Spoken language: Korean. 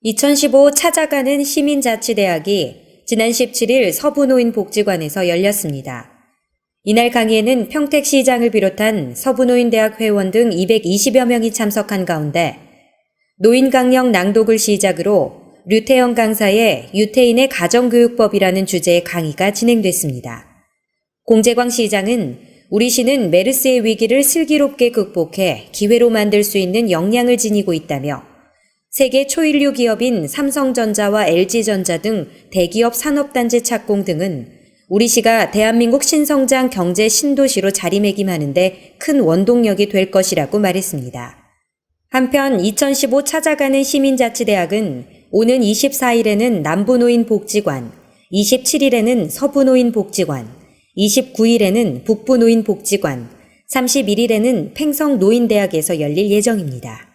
2015 찾아가는 시민자치대학이 지난 17일 서부노인복지관에서 열렸습니다. 이날 강의에는 평택시장을 비롯한 서부노인대학 회원 등 220여 명이 참석한 가운데 노인강령 낭독을 시작으로 류태영 강사의 유태인의 가정교육법이라는 주제의 강의가 진행됐습니다. 공재광 시장은 우리 시는 메르스의 위기를 슬기롭게 극복해 기회로 만들 수 있는 역량을 지니고 있다며 세계 초일류 기업인 삼성전자와 LG전자 등 대기업 산업단지 착공 등은 우리 시가 대한민국 신성장 경제 신도시로 자리매김하는데 큰 원동력이 될 것이라고 말했습니다. 한편 2015 찾아가는 시민자치대학은 오는 24일에는 남부노인복지관, 27일에는 서부노인복지관, 29일에는 북부노인복지관, 31일에는 팽성노인대학에서 열릴 예정입니다.